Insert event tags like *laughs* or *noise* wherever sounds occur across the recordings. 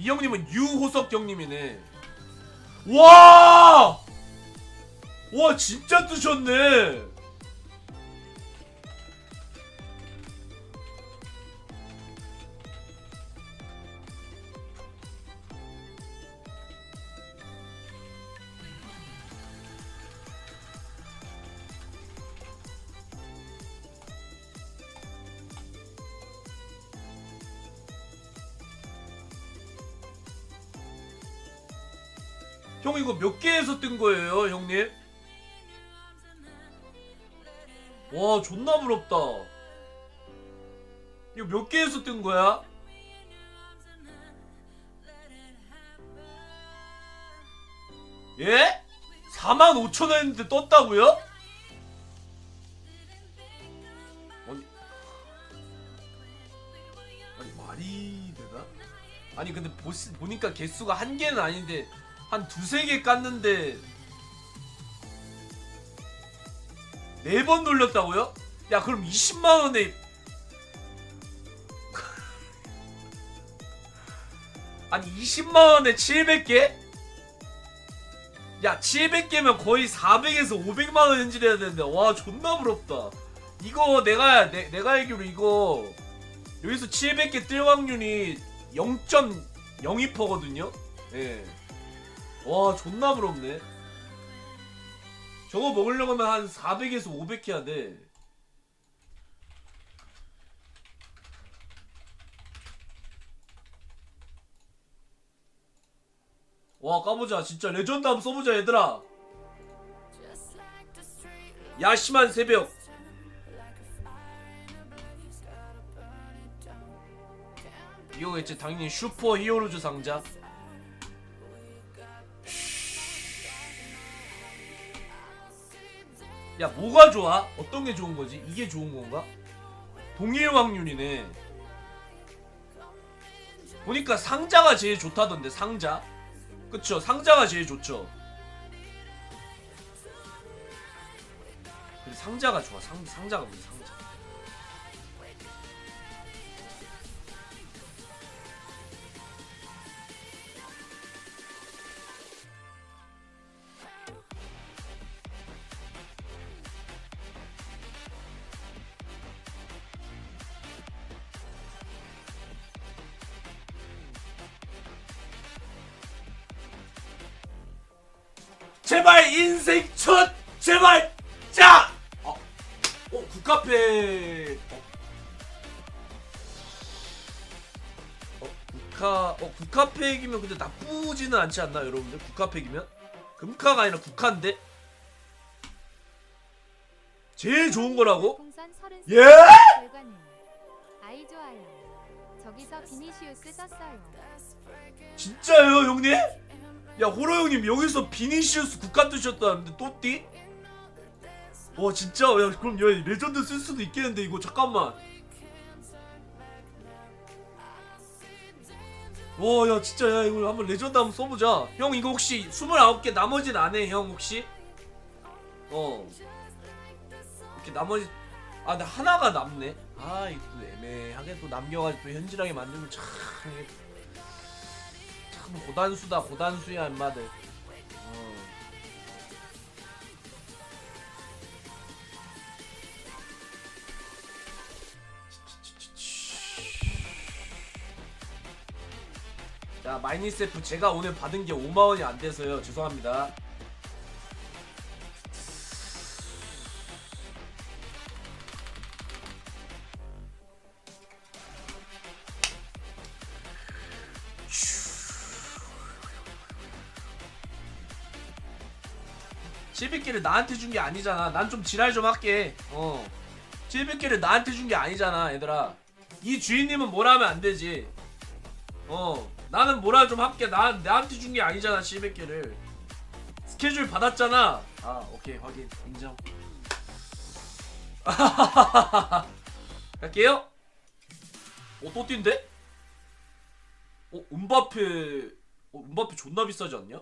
이 형님은 유호석 형님이네. 와! 와 진짜 뜨셨네. 형 이거 몇 개에서 뜬 거예요, 형님? 와, 존나 부럽다. 이거 몇 개에서 뜬 거야? 예? 4만 5천 원인데 떴다고요? 아니, 아니 말이 되나? 아니 근데 보시, 보니까 개수가 한 개는 아닌데 한 두세 개 깠는데 네 번 돌렸다고요? 야 그럼 20만 원에 *laughs* 아니 20만 원에 700개? 야 700개면 거의 400에서 500만 원 현질해야 되는데 와 존나 부럽다. 이거 내가 내, 내가 알기로 이거 여기서 700개 뜰 확률이 0.02%거든요. 예. 와 존나 부럽네. 저거 먹으려면 한 400에서 500 해야 돼 와 까보자. 진짜 레전드 한번 써보자 얘들아. 야심한 새벽. 이거겠지 당연히 슈퍼 히어로즈 상자 야 뭐가 좋아? 어떤 게 좋은 거지? 이게 좋은 건가? 동일 확률이네. 보니까 상자가 제일 좋다던데 상자. 그쵸? 상자가 제일 좋죠. 근데 상자가 좋아. 상 상자가 뭐지 상자. 제발 인생 첫 제발 자. 어, 어 국카페. 어. 어 국카 어 국카팩이면 근데 나쁘지는 않지 않나 여러분들 국카팩이면 금카가 아니라 국카인데 제일 좋은 거라고? 풍선 33 예? 아이 좋아요. 저기서 비니시우스 썼어요. 진짜요 형님? 야 호로 형님 여기서 비니시우스 국카 뜨셨다는데 또띠? 와 진짜? 야 그럼 야 레전드 쓸 수도 있겠는데 이거 잠깐만. 와 야 진짜 야 이거 한번 레전드 한번 써보자. 형 이거 혹시 29개 나머지는 안해형 혹시? 어. 이렇게 나머지 아 근데 하나가 남네. 아 이거 또 애매하게 또 남겨가지고 또 현질하게 만들면 참 고단수다 고단수야 인마들. 어. 자 마이니스F 제가 오늘 받은 게 5만원이 안 돼서요. 죄송합니다 칠백개를 나한테 준 게 아니잖아. 난 좀 지랄 좀 할게. 어. 칠백개를 나한테 준 게 아니잖아, 얘들아. 이 주인님은 뭐라 하면 안 되지. 어. 나는 뭐라 좀 할게. 나, 나한테 준 게 아니잖아, 칠백개를. 스케줄 받았잖아. 아, 오케이. 확인. 인정. *laughs* 갈게요. 어, 또 뛴데? 어, 음바페. 어, 음바페 존나 비싸지 않냐?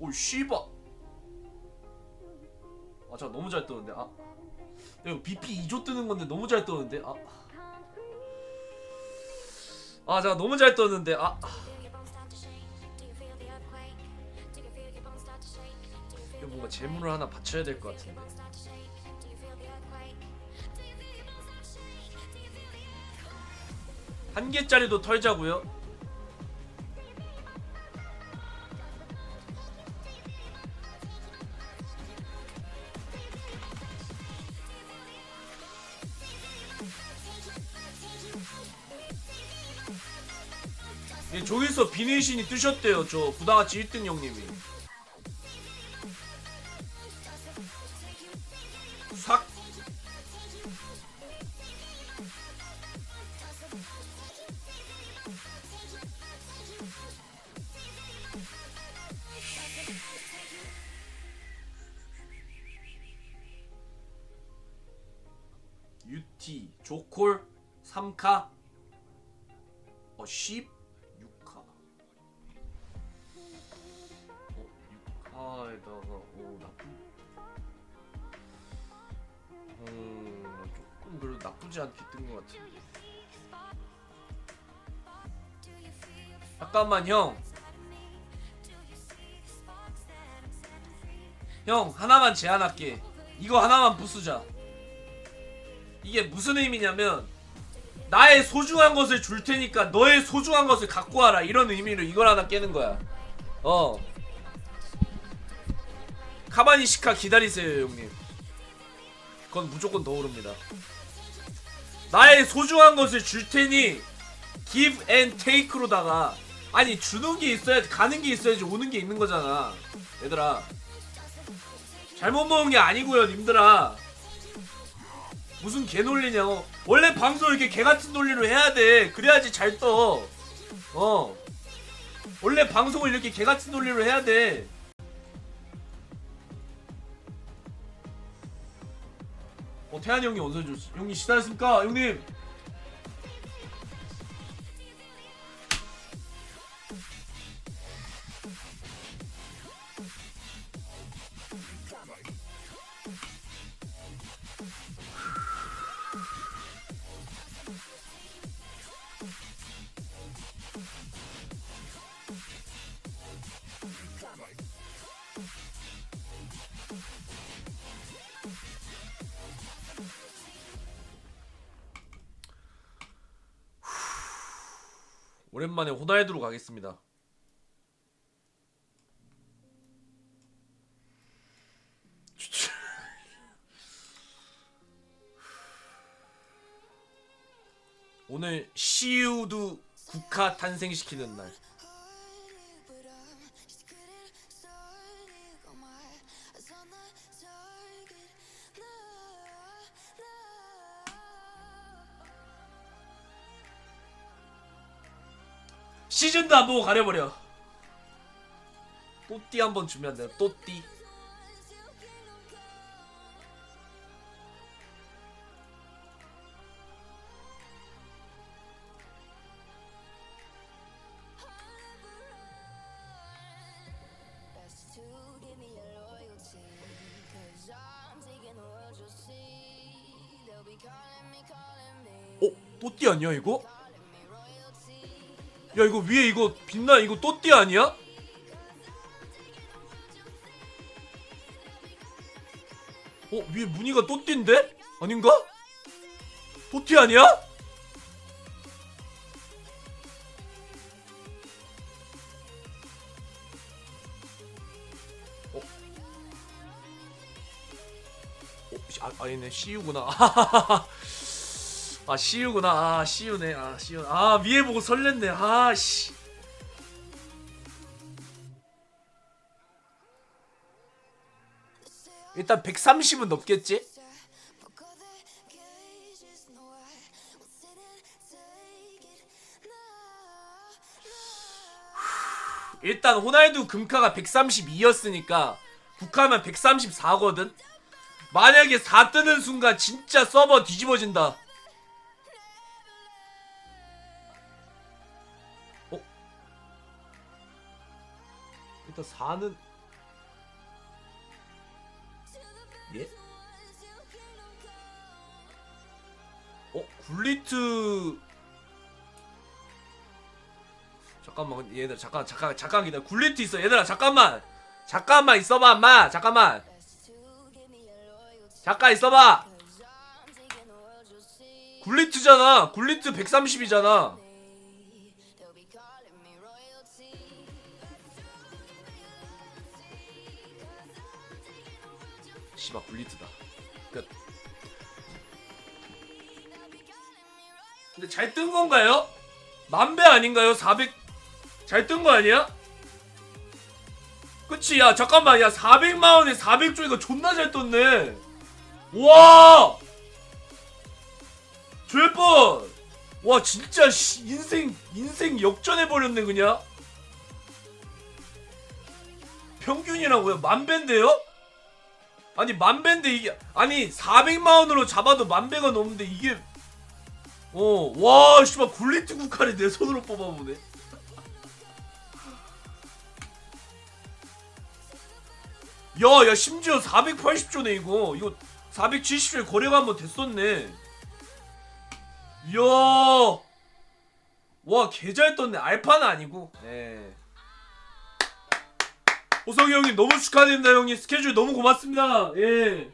오, 씨바. 아, 저 너무 잘 뜨는데. 아. 야, 이거 BP 2조 뜨는 건데 너무 잘 뜨는데. 아. 아, 자 너무 잘 떴는데. 아. 이거 뭔가 재물을 하나 받쳐야 될 것 같은데. 한 개짜리도 털자고요. 예, 저기서 비네이신이 뜨셨대요. 저 부당아치 1등 형님이. 삭. UT 조콜 3카 어 10? 어 6카에다가 오 나쁜 음 조금 그래도 나쁘지 않게 뜬 것 같은데 잠깐만 형 형, 하나만 제안할게. 이거 하나만 부수자. 이게 무슨 의미냐면 나의 소중한 것을 줄 테니까 너의 소중한 것을 갖고 와라 이런 의미로 이걸 하나 깨는 거야. 어. 카바니 시카 기다리세요 형님. 그건 무조건 더 오릅니다. 나의 소중한 것을 줄 테니 give and take로다가 아니 주는 게 있어야 가는 게 있어야지 오는 게 있는 거잖아. 얘들아. 잘못 먹은 게 아니고요, 님들아. 무슨 개 논리냐고. 원래 방송 이렇게 개 같은 논리로 해야 돼. 그래야지 잘 떠. 어. 원래 방송을 이렇게 개 같은 논리로 해야 돼. 어, 태환이 형이 원서 줬어. 형님 시다했습니까? 형님. 오랜만에 호날두로 가겠습니다. *laughs* 오늘 시우도 국화 탄생시키는 날. 시즌도 안 보고 가려버려. 또띠 한번 주면 돼. 또띠. 어? 또띠 아니야 이거? 야 이거 위에 이거 빛나 이거 또띠 아니야? 어 위에 무늬가 또띠인데? 아닌가? 또띠 아니야? 어? 어? 시- 아, 아니네 CU구나 *laughs* 아 CU구나. 아 CU네. 아 CU 아 위에 보고 설렜네. 아씨. 일단 130은 넘겠지? 일단 호날두 금카가 132였으니까 국카면 134거든? 만약에 4 뜨는 순간 진짜 서버 뒤집어진다 일단 4는 예? 어? 굴리트 잠깐만 얘들 잠깐 잠깐 잠깐 기다려. 굴리트 있어. 얘들아 잠깐만. 잠깐만 있어봐 엄마. 잠깐만. 잠깐 있어봐. 굴리트잖아. 굴리트 130이잖아 씨발 굴리트다 끝 근데 잘 뜬 건가요? 만배 아닌가요? 400 잘 뜬 거 아니야? 그치 야 잠깐만 야 400만원에 400조 이거 존나 잘 떴네 와 줄뻔 와 진짜 씨, 인생 인생 역전해버렸네 그냥 평균이라고요? 만배인데요? 아니 만배인데 이게 아니 400만원으로 잡아도 만배가 넘는데 이게 어와 씨발 굴리트 국화를 내 손으로 뽑아보네. *laughs* 야 야 심지어 480조네 이거. 이거 470조에 거래가 한번 됐었네. 이야. 와 개 잘 떴네. 알파는 아니고. 네 호성이 형님 너무 축하드립니다 형님. 스케줄 너무 고맙습니다. 예